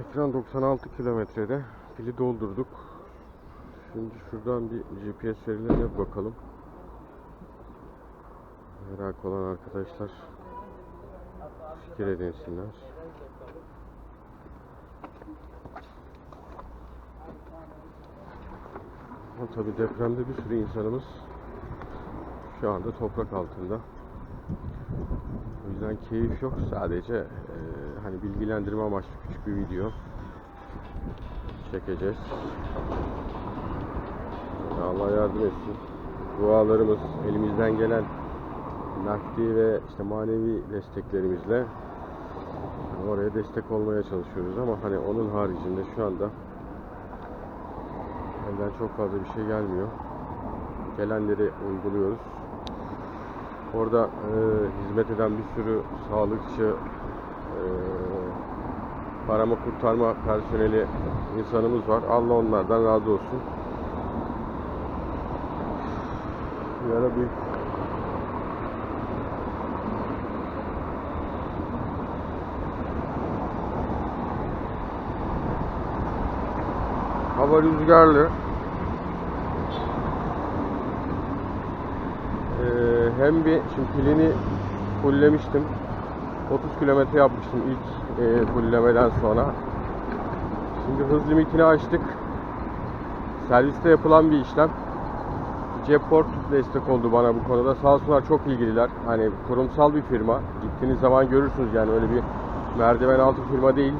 Ekran 96 kilometrede. Pili doldurduk. Şimdi şuradan bir GPS verilerine bakalım. Merak olan arkadaşlar fikir edinsinler. Ama tabii depremde bir sürü insanımız şu anda toprak altında. O yüzden keyif yok. Sadece eee, hani bilgilendirme amaçlı küçük bir video çekeceğiz. Allah yardım etsin. Dualarımız, elimizden gelen nakdi ve işte manevi desteklerimizle oraya destek olmaya çalışıyoruz ama hani onun haricinde şu anda elden çok fazla bir şey gelmiyor. Gelenleri uyguluyoruz. Orada e, hizmet eden bir sürü sağlıkçı, arama kurtarma personeli insanımız var. Allah onlardan razı olsun. Ara bir hava rüzgarlı. Ee, hem bir şimdi pilini fulllemiştim. 30 kilometre yapmıştım ilk e, fulllemeden sonra. Şimdi hız limitini açtık. Serviste yapılan bir işlem. Ceport destek oldu bana bu konuda. Sağ olsunlar çok ilgililer. Hani kurumsal bir firma. Gittiğiniz zaman görürsünüz yani öyle bir merdiven altı firma değil.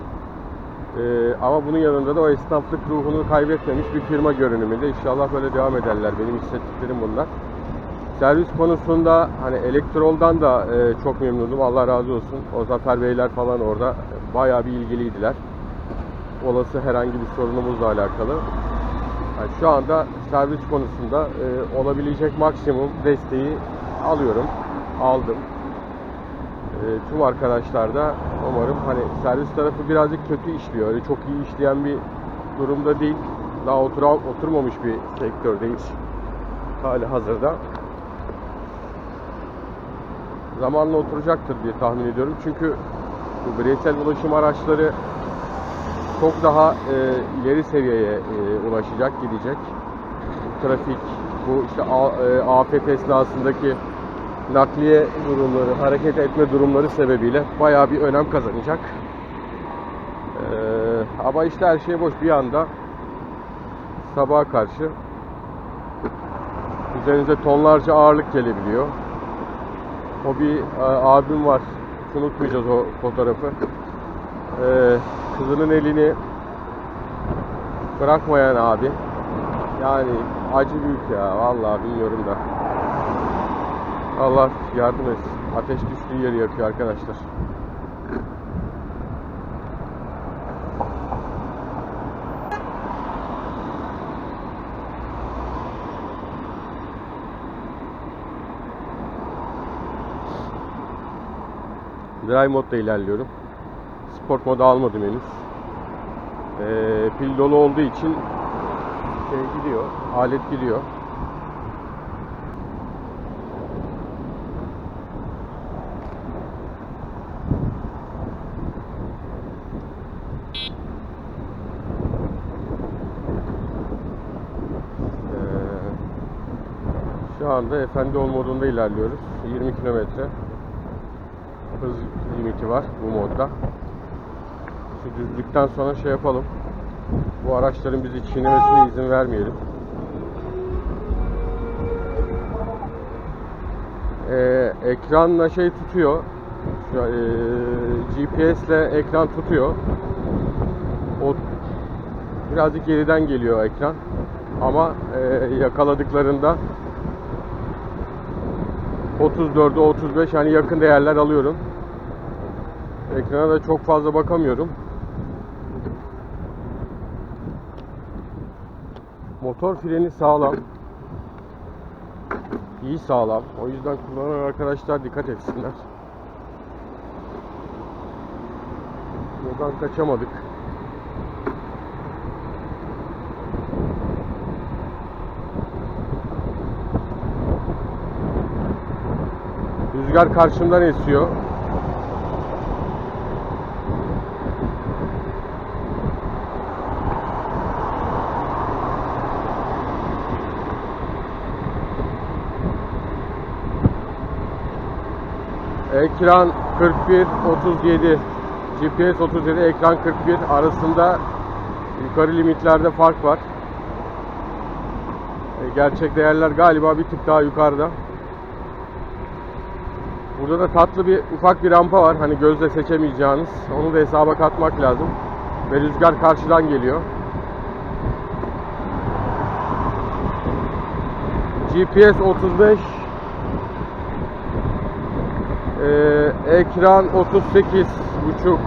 Ee, ama bunun yanında da o esnaflık ruhunu kaybetmemiş bir firma görünümünde. İnşallah böyle devam ederler. Benim hissettiklerim bunlar. Servis konusunda hani Elektrol'dan da e, çok memnunum. Allah razı olsun. O Zafer Beyler falan orada bayağı bir ilgiliydiler. Olası herhangi bir sorunumuzla alakalı. Yani şu anda servis konusunda e, olabilecek maksimum desteği alıyorum. Aldım. E, tüm arkadaşlar da umarım hani servis tarafı birazcık kötü işliyor. Öyle çok iyi işleyen bir durumda değil. Daha otura, oturmamış bir sektördeyiz. Hali hazırda zamanla oturacaktır diye tahmin ediyorum. Çünkü bu bireysel ulaşım araçları çok daha e, ileri seviyeye e, ulaşacak, gidecek. Trafik, bu işte a, e, afet esnasındaki nakliye durumları, hareket etme durumları sebebiyle bayağı bir önem kazanacak. E, ama işte her şey boş bir anda sabaha karşı üzerinize tonlarca ağırlık gelebiliyor. O bir e, abim var. Hiç unutmayacağız o fotoğrafı. E, kızının elini bırakmayan abi. Yani acı büyük ya. Vallahi bilmiyorum da. Allah yardım etsin. Ateş düştüğü yeri yakıyor arkadaşlar. Drive modda ilerliyorum. Sport modu almadım henüz. Ee, pil dolu olduğu için şey gidiyor, alet gidiyor. Ee, şu anda efendi ol modunda ilerliyoruz. 20 kilometre hız limiti var bu modda. Şu düzlükten sonra şey yapalım. Bu araçların bizi çiğnemesine izin vermeyelim. Ee, ekranla şey tutuyor. Şu, e, GPS ile ekran tutuyor. O birazcık geriden geliyor ekran. Ama e, yakaladıklarında 34'e 35 yani yakın değerler alıyorum. Ekrana da çok fazla bakamıyorum. Motor freni sağlam. İyi sağlam. O yüzden kullanan arkadaşlar dikkat etsinler. Buradan kaçamadık. Rüzgar karşımdan esiyor. Ekran 41 37 GPS 37 ekran 41 arasında yukarı limitlerde fark var. E, Gerçek değerler galiba bir tık daha yukarıda. Burada da tatlı bir ufak bir rampa var. Hani gözle seçemeyeceğiniz. Onu da hesaba katmak lazım. Ve rüzgar karşıdan geliyor. GPS 35 ee, ekran 38 buçuk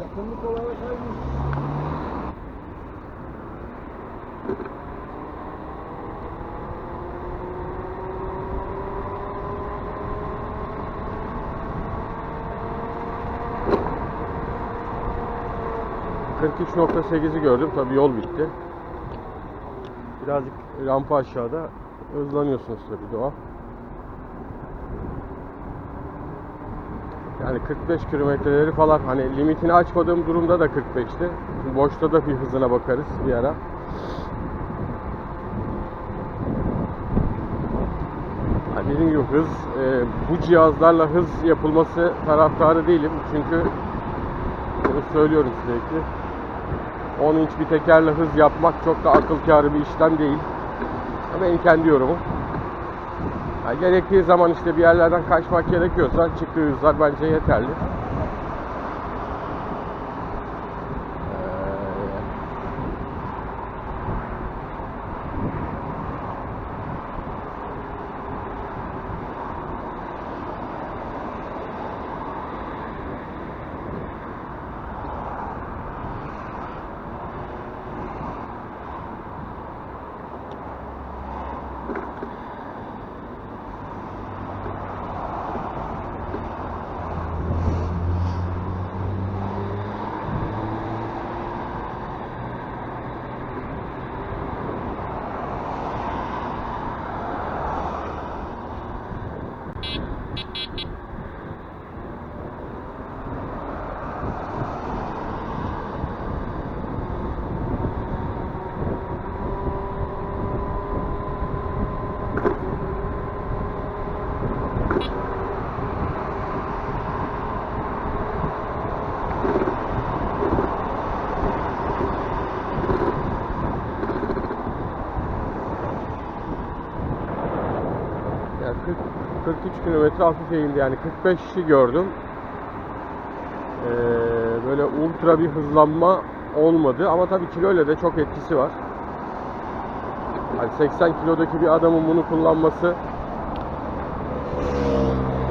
Yakınlık olarak aynı. Ee, 43.8'i gördüm. Tabi yol bitti. Birazcık rampa aşağıda hızlanıyorsunuz tabi doğal. Yani 45 kilometreleri falan hani limitini açmadığım durumda da 45'ti. Şimdi boşta da bir hızına bakarız bir ara. Yani dediğim gibi hız e, bu cihazlarla hız yapılması taraftarı değilim. Çünkü bunu söylüyorum sürekli. 10 inç bir tekerle hız yapmak çok da akıl kârı bir işlem değil. Benim kendi yorumum. Ha, gerektiği zaman işte bir yerlerden kaçmak gerekiyorsa çıktığı hızlar bence yeterli. Ee, Yani 40, 43 kilometre hafif eğimli yani 45'i gördüm. Ee, böyle ultra bir hızlanma olmadı ama tabii kiloyla de çok etkisi var. Hani 80 kilodaki bir adamın bunu kullanması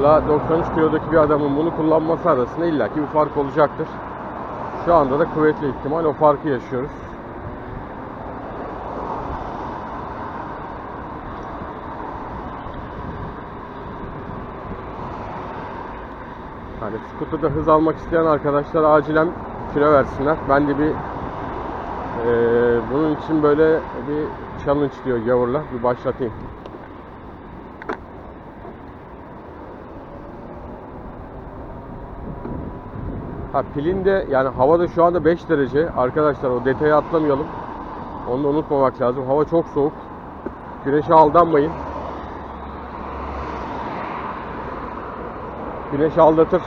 la 93 kilodaki bir adamın bunu kullanması arasında illaki bir fark olacaktır. Şu anda da kuvvetli ihtimal o farkı yaşıyoruz. Scooter'da hız almak isteyen arkadaşlar acilen kilo versinler. Ben de bir eee, bunun için böyle bir challenge diyor gavurlar. Bir başlatayım. Ha pilin de yani havada şu anda 5 derece. Arkadaşlar o detayı atlamayalım. Onu da unutmamak lazım. Hava çok soğuk. Güneşe aldanmayın. Güneş aldatır.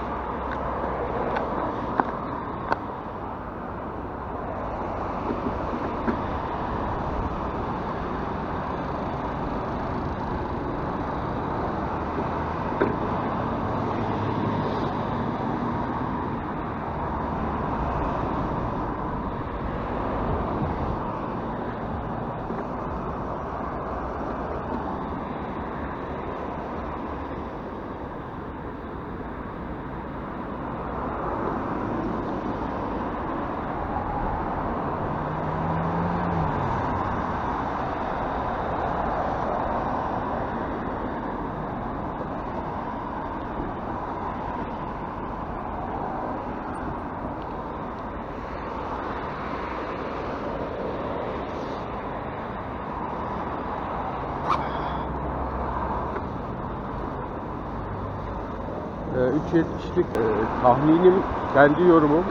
Ee, 3.70'lik e, tahminim, kendi yorumum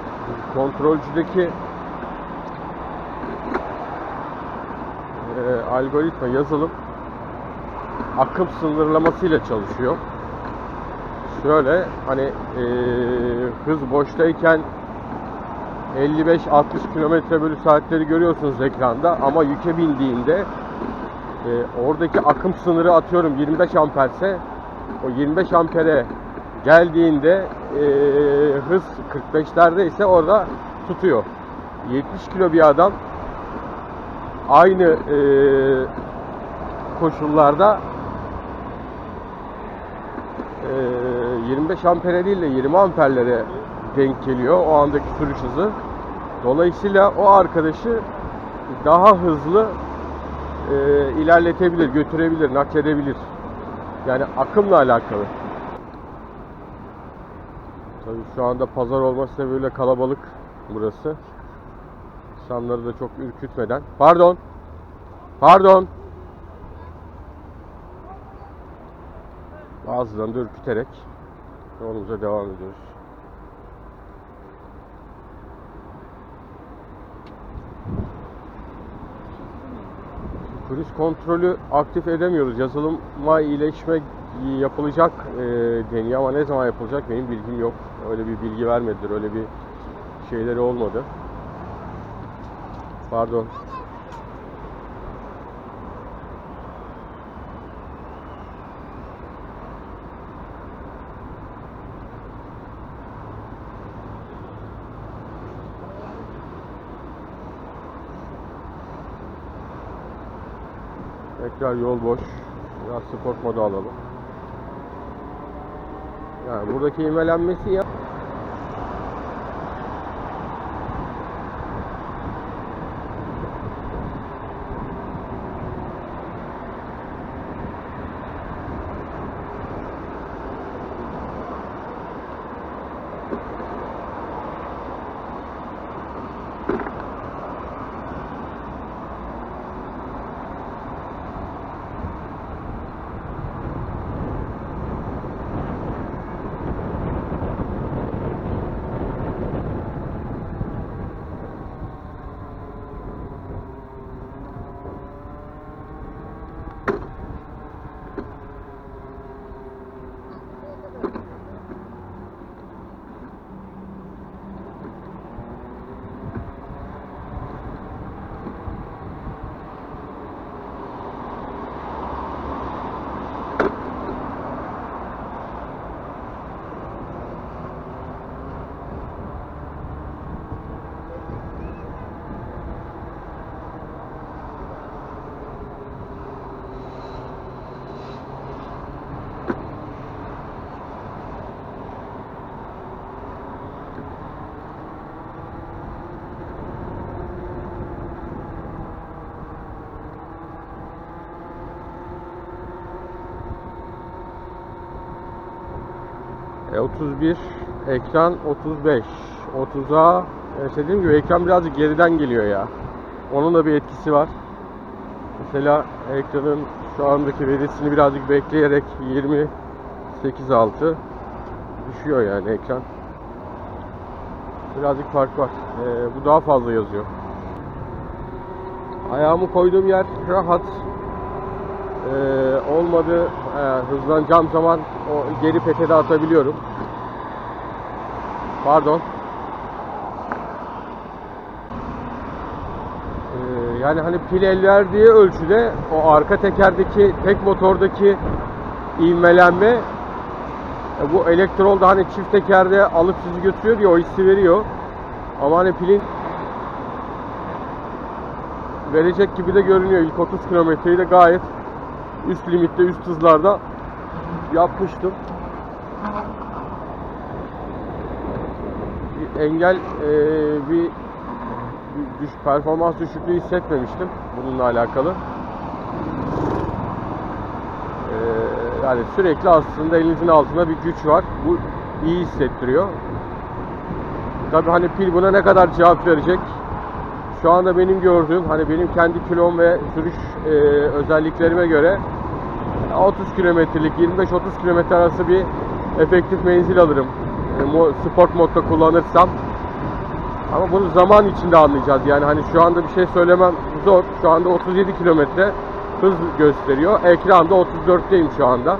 kontrolcüdeki e, algoritma yazılım akım sınırlamasıyla çalışıyor. Şöyle hani e, hız boştayken 55-60 km bölü saatleri görüyorsunuz ekranda ama yüke bindiğinde e, oradaki akım sınırı atıyorum 25 amperse o 25 ampere geldiğinde e, hız 45'lerde ise orada tutuyor. 70 kilo bir adam aynı e, koşullarda e, 25 ampere değil de 20 amperlere denk geliyor o andaki sürüş hızı. Dolayısıyla o arkadaşı daha hızlı e, ilerletebilir, götürebilir, nakledebilir. Yani akımla alakalı. Tabii şu anda pazar olması sebebiyle kalabalık burası. İnsanları da çok ürkütmeden. Pardon. Pardon. Bazılarını da ürküterek yolumuza devam ediyoruz. Kriz kontrolü aktif edemiyoruz. Yazılıma iyileşme yapılacak e, deniyor ama ne zaman yapılacak benim bilgim yok. Öyle bir bilgi vermediler. Öyle bir şeyleri olmadı. Pardon. Tekrar yol boş. Biraz sport modu alalım. Yani buradaki imelenmesi ya. 31 ekran 35 30'a e, işte dediğim gibi ekran birazcık geriden geliyor ya. Onun da bir etkisi var. Mesela ekranın şu andaki verisini birazcık bekleyerek 28.6 düşüyor yani ekran. Birazcık fark var. E, bu daha fazla yazıyor. Ayağımı koyduğum yer rahat. Ee, olmadı e, hızlanacağım zaman o geri petede atabiliyorum. Pardon. Ee, yani hani pil el verdiği ölçüde o arka tekerdeki tek motordaki ivmelenme e, bu elektrolda hani çift tekerde alıp sizi götürüyor diye o hissi veriyor. Ama hani pilin verecek gibi de görünüyor. İlk 30 kilometreyi de gayet üst limitte, üst hızlarda yapmıştım. Bir engel e, bir, düş, performans düşüklüğü hissetmemiştim bununla alakalı. E, yani sürekli aslında elinizin altında bir güç var. Bu iyi hissettiriyor. Tabii hani pil buna ne kadar cevap verecek? Şu anda benim gördüğüm hani benim kendi kilom ve sürüş e, özelliklerime göre 30 kilometrelik 25-30 kilometre arası bir efektif menzil alırım. E, sport modda kullanırsam. Ama bunu zaman içinde anlayacağız. Yani hani şu anda bir şey söylemem zor. Şu anda 37 kilometre hız gösteriyor. Ekranda 34'teyim şu anda.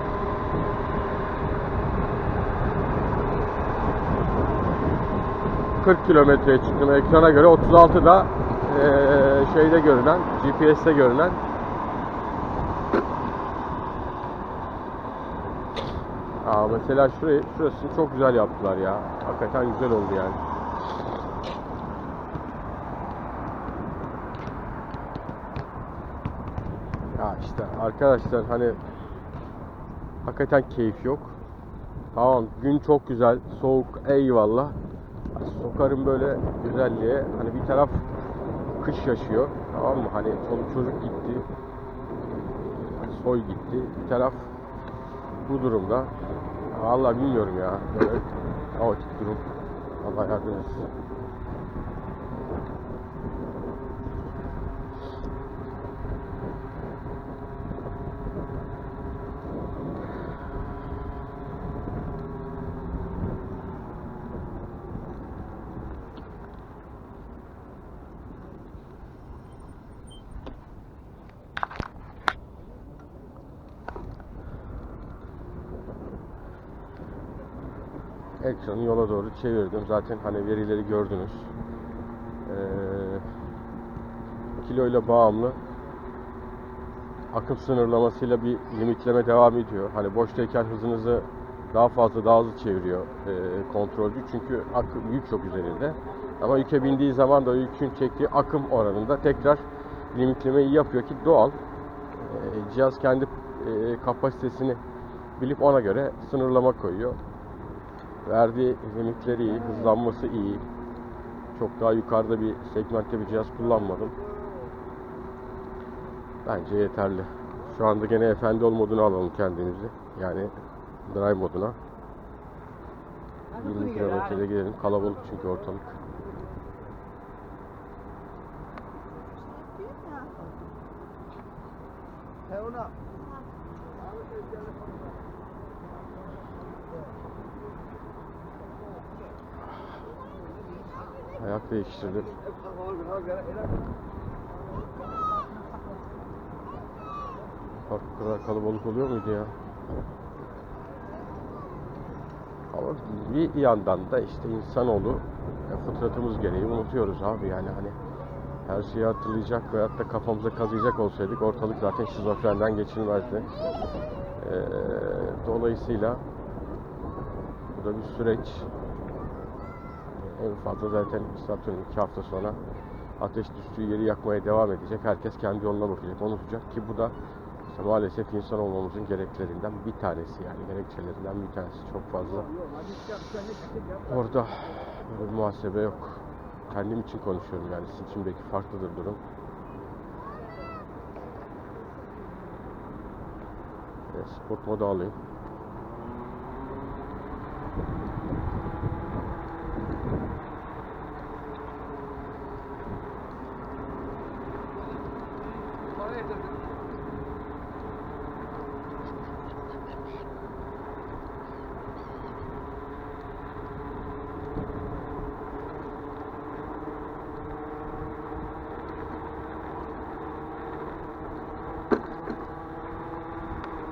...40 kilometreye çıktım ekrana göre 36'da eee şeyde görünen GPS'te görünen Aa mesela şurayı şurasını çok güzel yaptılar ya. Hakikaten güzel oldu yani. Ya işte arkadaşlar hani hakikaten keyif yok. Tamam gün çok güzel, soğuk eyvallah. Sokarım böyle güzelliğe. Hani bir taraf kış yaşıyor. Tamam mı? Hani çoluk çocuk gitti. Soy gitti. Bir taraf bu durumda. Vallahi bilmiyorum ya. Böyle kaotik durum. Allah yardım etsin. Ekranı yola doğru çevirdim. Zaten hani verileri gördünüz. Ee, kiloyla bağımlı akım sınırlamasıyla bir limitleme devam ediyor. Hani boştayken hızınızı daha fazla daha hızlı çeviriyor e, kontrolcü. Çünkü akım yük çok üzerinde. Ama yüke bindiği zaman da yükün çektiği akım oranında tekrar limitlemeyi yapıyor ki doğal. E, cihaz kendi e, kapasitesini bilip ona göre sınırlama koyuyor. Verdiği limitleri iyi, hızlanması iyi. Çok daha yukarıda bir segmentte bir cihaz kullanmadım. Bence yeterli. Şu anda gene efendi ol moduna alalım kendimizi. Yani drive moduna. 20 kilometrede gidelim. Kalabalık çünkü ortalık. He ona. Ayak değiştirdim. Bak kadar kalabalık oluyor muydu ya? Ama bir yandan da işte insanoğlu ya fıtratımız gereği unutuyoruz abi yani hani her şeyi hatırlayacak veyahut da kafamıza kazıyacak olsaydık ortalık zaten şizofrenden geçilmezdi. Ee, dolayısıyla bu da bir süreç. En fazla zaten Satürn iki hafta sonra ateş düştüğü yeri yakmaya devam edecek. Herkes kendi yoluna bakacak, unutacak ki bu da işte maalesef insan olmamızın gereklerinden bir tanesi yani gerekçelerinden bir tanesi. Çok fazla orada bir muhasebe yok. Kendim için konuşuyorum yani sizin için belki farklıdır durum. E, sport modu alayım.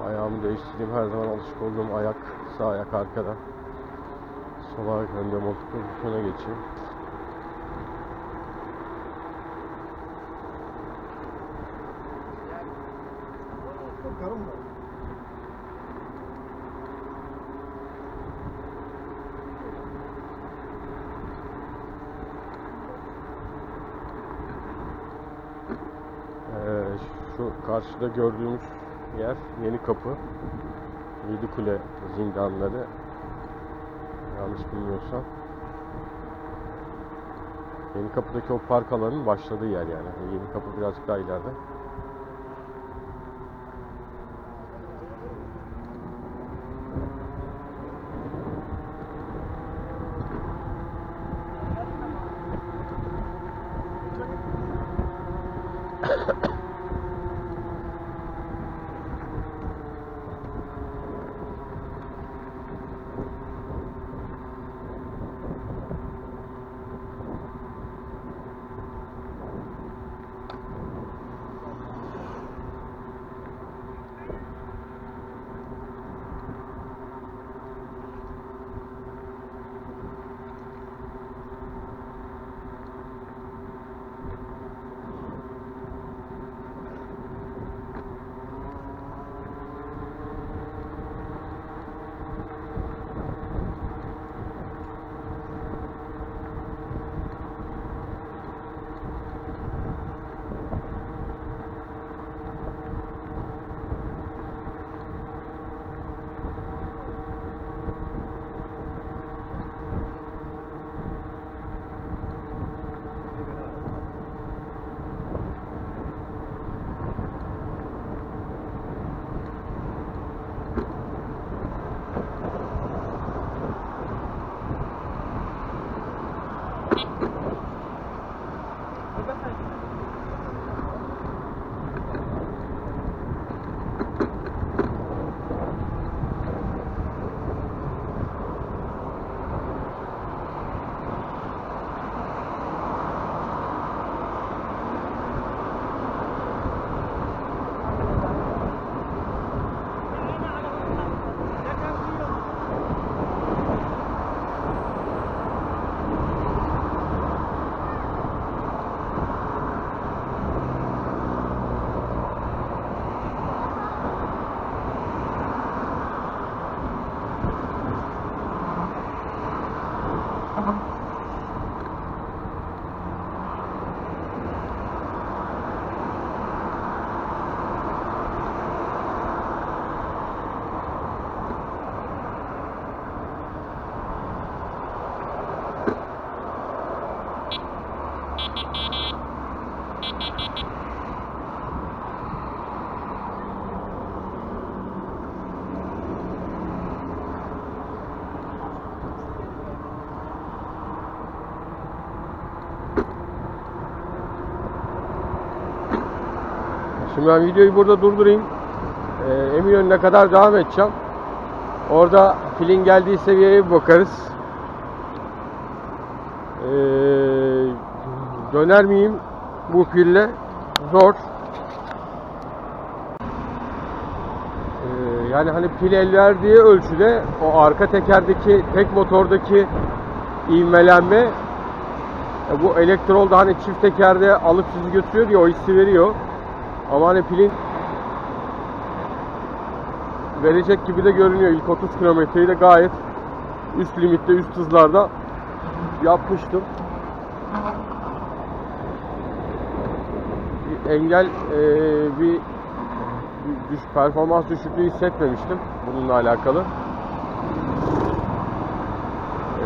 Ayağımı değiştireyim. Her zaman alışık olduğum ayak sağ ayak arkada. Sol ayak önde motor pozisyona geçeyim. Sokarım mı? Ee, şu karşıda gördüğümüz yer Yeni Kapı. Yedi Kule zindanları. Yanlış bilmiyorsam. Yeni Kapı'daki o park alanının başladığı yer yani. Yeni Kapı birazcık daha ileride. ください。Şimdi ben videoyu burada durdurayım. Ee, Eminönü'ne kadar devam edeceğim. Orada pilin geldiği seviyeye bir bakarız. Ee, döner miyim bu pille? Zor. Ee, yani hani pil el verdiği ölçüde o arka tekerdeki tek motordaki ivmelenme e, bu elektrolda hani çift tekerde alıp sizi götürüyor diye o hissi veriyor. Ama hani pilin verecek gibi de görünüyor. İlk 30 kilometreyi de gayet üst limitte, üst hızlarda yapmıştım. Bir engel e, bir, düş, performans düşüklüğü hissetmemiştim bununla alakalı. E,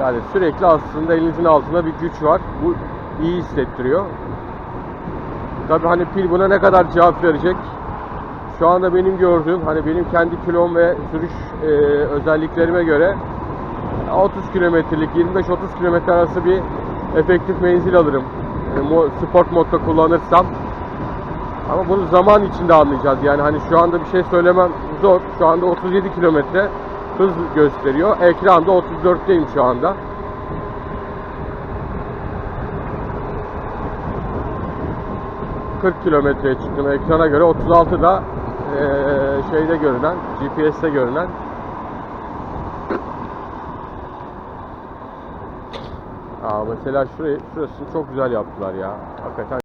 yani sürekli aslında elinizin altında bir güç var. Bu iyi hissettiriyor. Tabii hani pil buna ne kadar cevap verecek? Şu anda benim gördüğüm hani benim kendi kilom ve sürüş e, özelliklerime göre 30 kilometrelik 25-30 kilometre arası bir efektif menzil alırım. E, sport modda kullanırsam. Ama bunu zaman içinde anlayacağız. Yani hani şu anda bir şey söylemem zor. Şu anda 37 kilometre hız gösteriyor. Ekranda 34'teyim şu anda. ...40 kilometreye çıktım ekrana göre 36 da eee, şeyde görünen GPS'te görünen Aa, mesela şurayı, şurasını çok güzel yaptılar ya. Hakikaten